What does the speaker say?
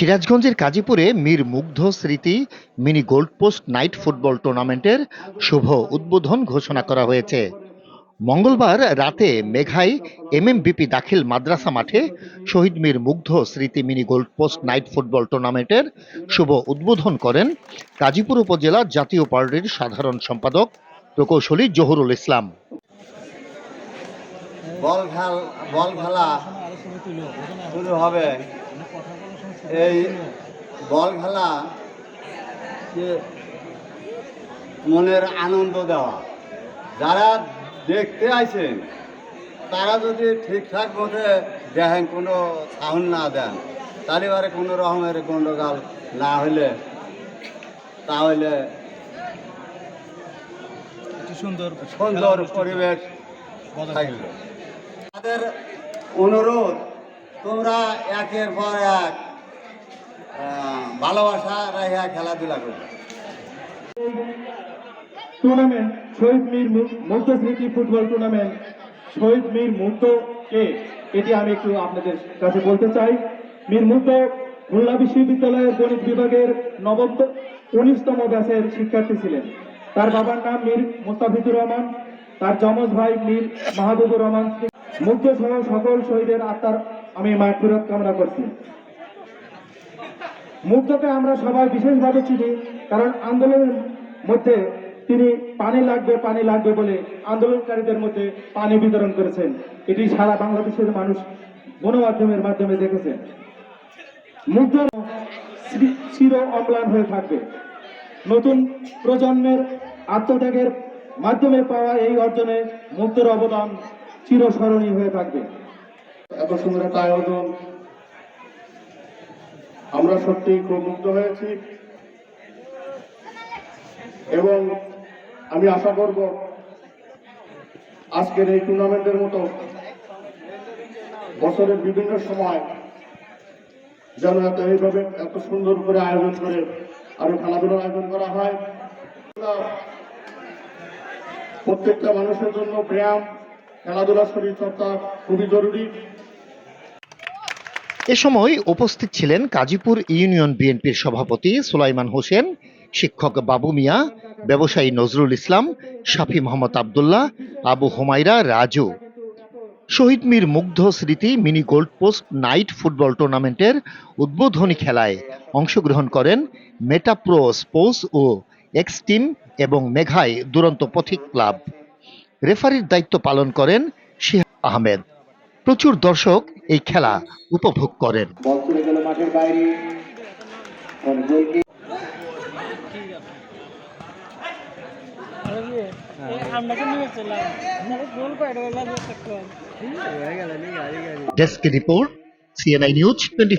সিরাজগঞ্জের কাজীপুরে মীর মুগ্ধ স্মৃতি mini gold post night football টুর্নামেন্টের শুভ উদ্বোধন ঘোষণা করা হয়েছে। মঙ্গলবার রাতে মেঘাই এমএমবিপি দাখিল মাদ্রাসা মাঠে শহীদ মীর মুগ্ধ স্মৃতি mini gold post night football টুর্নামেন্টের শুভ উদ্বোধন করেন কাজীপুর উপজেলা জাতীয় পার্টির সাধারণ সম্পাদক প্রকৌশলী জহুরুল ইসলাম। বল শুরু হবে। এই বল খেলা যে মনের আনন্দ দেওয়া। যারা দেখতে আইছেন তারা যদি ঠিকঠাক মতে দেখেন কোনো সাউন্ড না দেন তাহলে এবারে কোনো রকমের গন্ডগোল না হলে তাহলে সুন্দর সুন্দর পরিবেশ থাকবে। তাদের অনুরোধ তোমরা একের পর এক ভালোবাসা খেলাধুলা করবে। টুর্নামেন্ট শহীদ মীর মু- মুগ্ধ স্মৃতি ফুটবল টুর্নামেন্ট শহীদ মীর মুগ্ধ কে? এটি আমি একটু আপনাদের কাছে বলতে চাই। মীর মুগ্ধ খুলনা বিশ্ববিদ্যালয়ের গণিত বিভাগের নবম উনিশতম ব্যাচের শিক্ষার্থী ছিলেন। তার বাবার নাম মীর মুস্তাফিজুর রহমান, তার যমজ ভাই মীর মাহবুবুর রহমান। মুগ্ধ সহ সকল শহীদের আত্মার আমি মাগফিরাত কামনা করছি। মুগ্ধকে আমরা সবাই বিশেষভাবে চিনি, কারণ আন্দোলনের মধ্যে তিনি পানি লাগবে পানি লাগবে বলে আন্দোলনকারীদের মধ্যে পানি বিতরণ করেছেন। এটি সারা বাংলাদেশের মানুষ গণমাধ্যমের মাধ্যমে দেখেছেন মুগ্ধ চির- অম্লান হয়ে থাকবে। নতুন প্রজন্মের আত্মত্যাগের মাধ্যমে পাওয়া এই অর্জনে মুগ্ধর অবদান চিরস্মরণীয় হয়ে থাকবে। এত সুন্দর একটা আয়োজন আমরা সত্যি খুব মুগ্ধ হয়েছি। এবং আমি আশা করব আজকের এই টুর্নামেন্টের মতো বছরের বিভিন্ন সময় যেন এত এইভাবে এত সুন্দর করে আয়োজন করে আরও খেলাধুলার আয়োজন করা হয়। প্রত্যেকটা মানুষের জন্য ব্যায়াম খেলাধুলা শরীর চর্চা খুবই জরুরি। এ সময় উপস্থিত ছিলেন কাজীপুর ইউনিয়ন বিএনপির সভাপতি সুলাইমান হোসেন, শিক্ষক বাবু মিয়া, ব্যবসায়ী নজরুল ইসলাম শাফি মোহাম্মদ আবদুল্লাহ, আবু হুমায়রা, রাজু। শহীদ মীর মুগ্ধ স্মৃতি mini gold post night football টুর্নামেন্টের উদ্বোধনী খেলায় অংশগ্রহণ করেন মেটাপ্রো স্পোর্টস ও এক্স টিম এবং মেঘাই দুরন্ত পথিক ক্লাব। রেফারির দায়িত্ব পালন করেন শিহাব আহমেদ। প্রচুর দর্শক এই খেলা উপভোগ করেন। Desk report CNI news twenty